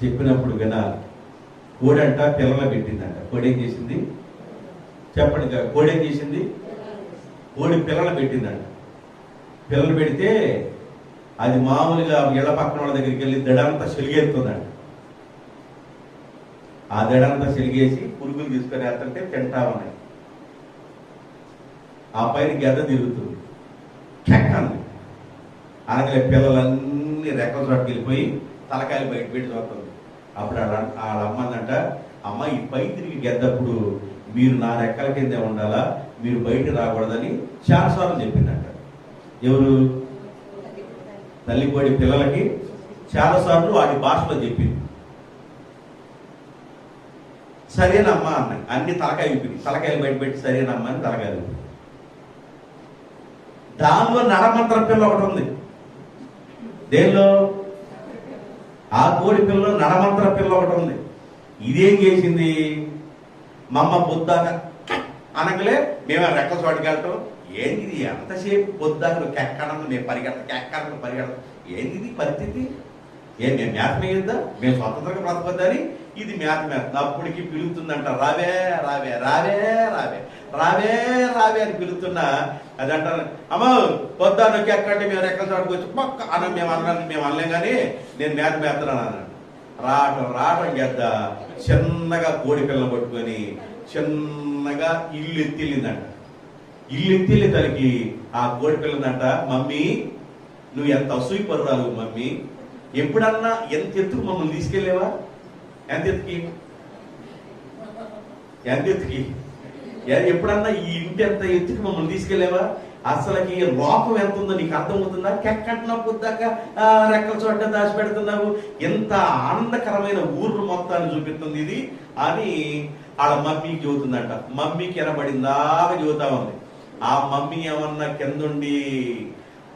చెప్పినప్పుడు వినాలి కోడంట పిల్లలు పెట్టిందంట. కోడేం ఏం చేసింది? చెప్పండి కోడేం కోడి చేసింది? కోడి పిల్లలు పెట్టిందంట. పిల్లలు పెడితే అది మామూలుగా ఇళ్ళ పక్కన వాళ్ళ దగ్గరికి వెళ్ళి దడంతా సెలిగేస్తుందంట. ఆ దడంతా చెలిగేసి పురుగులు తీసుకొని వేస్తుంటే తింటా ఉన్నాయి. ఆ పైన గెద్ద తిరుగుతుంది. చెక్కంది అనగలే పిల్లలన్నీ రెక్కల చోటుకి వెళ్ళిపోయి తలకాయలు బయట పెట్టి చూస్తుంది. అప్పుడు వాళ్ళ అమ్మందంట అమ్మ ఈ పై తిరిగి గెద్దప్పుడు మీరు నా రెక్కల కిందే ఉండాలా? మీరు బయట రాకూడదని చాలాసార్లు చెప్పిందంట. ఎవరు? తల్లికోడి పిల్లలకి చాలాసార్లు వాడి భాషలో చెప్పింది. సరేనమ్మా అన్నాయి. అన్ని తలకాయ విప్పింది తలకాయలు బయట పెట్టి సరేనమ్మా అని తలకాయలు దానిలో నడమంత్ర పిల్ల ఒకటి ఉంది. దేనిలో? ఆ కోడి పిల్ల నడమంత్ర పిల్ల ఒకటి ఉంది. ఇదేం చేసింది? మమ్మ పొద్దాక అనగలే మేము ఆ రెక్కల చోటుకి ఏంది ఇది ఎంతసేపు పొద్దాక నువ్వు కెక్కడం మేము పరిగెడతాం కెక్కడం పరిగెడతాం ఏంది ఇది పరిస్థితి? ఏం మేము మేత మేయొద్దా? మేము స్వతంత్రంగా బ్రతకొద్దని ఇది మేత మేత అప్పటికి పిలుగుతుందంట రావే రావే రావే రావే రావే రావే అని పిలుతున్నా అది అంటారు అమ్మో పొద్దా నొక్కి ఎక్కడంటే మేము ఎక్కడ చోటుకు వచ్చి పక్క అన్న మేము అన్నాను మేము అనలేం కానీ నేను మేత మేస్తున్నాను అన్నాడు. రావటం రావటం గద్ద. చిన్నగా కోడి పిల్ల పట్టుకొని చిన్నగా ఇల్లు ఎత్తిల్లిందంట. ఇల్లు ఎత్తిల్లి తలకి ఆ కోడి పిల్లందంట మమ్మీ నువ్వు ఎంత అసూయి మమ్మీ? ఎప్పుడన్నా ఎంత ఎత్తుకు మమ్మల్ని తీసుకెళ్ళేవా? ఎంత ఎత్తుకి? ఎంత ఎత్తుకి? ఎప్పుడన్నా ఈ ఇంటి ఎంత ఎత్తుకి మమ్మల్ని తీసుకెళ్ళేవా? అసలుకి లోపం ఎంత ఉందో నీకు అర్థమవుతుందా? కెక్కట్టినప్పుడు దాకా ఆ, రెక్కల చోట దాచి పెడుతున్నావు? ఎంత ఆనందకరమైన ఊర్లు మొత్తాన్ని చూపిస్తుంది ఇది అని వాళ్ళ మమ్మీకి చెబుతుందంట. మమ్మీకి ఎనబడిందాక చెబుతా ఉంది. ఆ మమ్మీ ఏమన్నా కిందుండి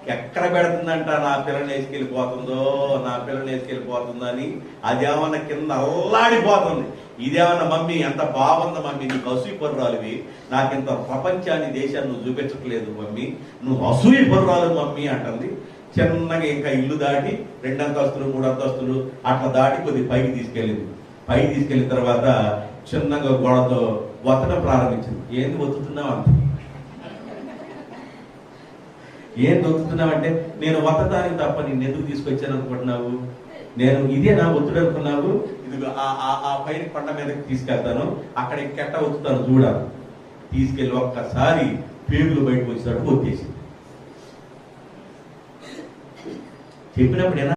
ఎక్కడ పెడుతుందంట నా పిల్లని వేసుకెళ్ళిపోతుందో నా పిల్లని వేసుకెళ్ళిపోతుందో అని అదేమన్నా కింద అల్లాడిపోతుంది. ఇదేమన్నా మమ్మీ ఎంత బాగుంది మమ్మీ నీకు అసూయి పర్రాలివి. నాకింత ప్రపంచాన్ని దేశాన్ని నువ్వు చూపించట్లేదు మమ్మీ. నువ్వు అసూయి పర్రాలు మమ్మీ అంటుంది. చిన్నగా ఇంకా ఇల్లు దాటి రెండు అంతస్తులు మూడు అంతస్తులు అట్లా దాటి కొద్ది పైకి తీసుకెళ్ళింది. పైకి తీసుకెళ్ళిన తర్వాత చిన్నగా గోడతో వత్తడం ప్రారంభించింది. ఏంది ఒత్తుతున్నావు అంత? ఏం దొక్కుతున్నావంటే నేను వత్తడానికి తప్ప నేను ఎందుకు తీసుకొచ్చాను అనుకుంటున్నావు? నేను ఇదే నా ఒత్తుడు అనుకున్నావు? ఇది ఆ పైన కొండ మీదకి తీసుకెళ్తాను. అక్కడ కెట్ట ఒత్తుతాను చూడ. తీసుకెళ్ళి ఒక్కసారి పేగులు బయటకు వచ్చినట్టు ఒత్తేసి చెప్పినప్పుడు ఎలా